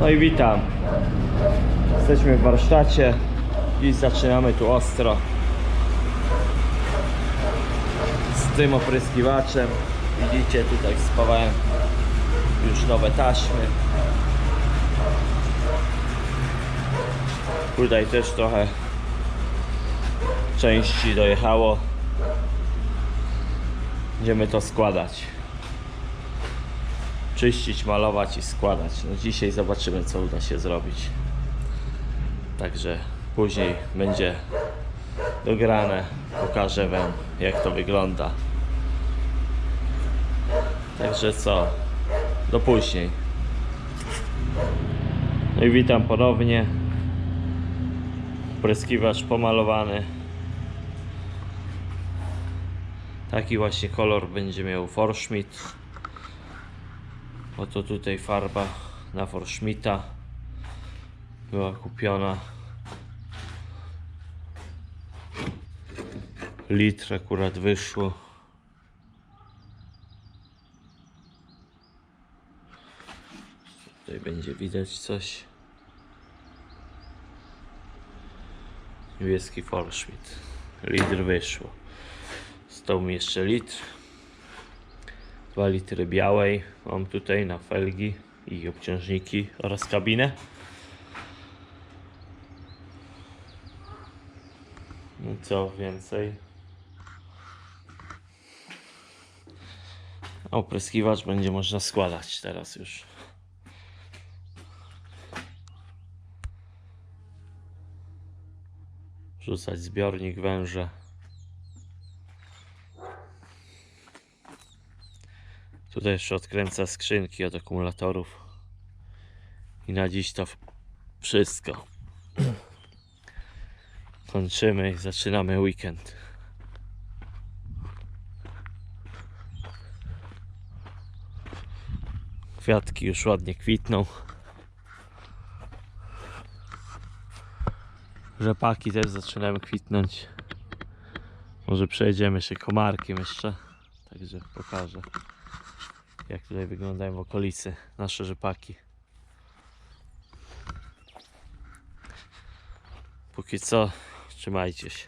No i witam. Jesteśmy w warsztacie i zaczynamy tu ostro. Z tym opryskiwaczem. Widzicie, tutaj spawałem już nowe taśmy. Tutaj też trochę części dojechało. Będziemy to składać. Czyścić, malować i składać. No dzisiaj zobaczymy co uda się zrobić. Także później będzie dograne. Pokażę Wam jak to wygląda. Także co? Do później. No i witam ponownie. Pryskiwacz pomalowany. Taki właśnie kolor będzie miał Forschmidt. Oto tutaj farba na Forschmidta była kupiona. Litr akurat wyszło. Tutaj będzie widać coś. Niebieski Forschmidt. Litr wyszło. Stał mi jeszcze litr. 2 litry białej mam tutaj na felgi i obciążniki oraz kabinę. No Co więcej? Opryskiwacz będzie można składać teraz już. Rzucać zbiornik węże. Tutaj jeszcze odkręca skrzynki od akumulatorów. I na dziś to wszystko. Kończymy i zaczynamy weekend. Kwiatki już ładnie kwitną. Rzepaki też zaczynają kwitnąć. Może przejdziemy się komarkiem jeszcze. Także pokażę jak tutaj wyglądają w okolicy nasze rzepaki. Póki co, trzymajcie się.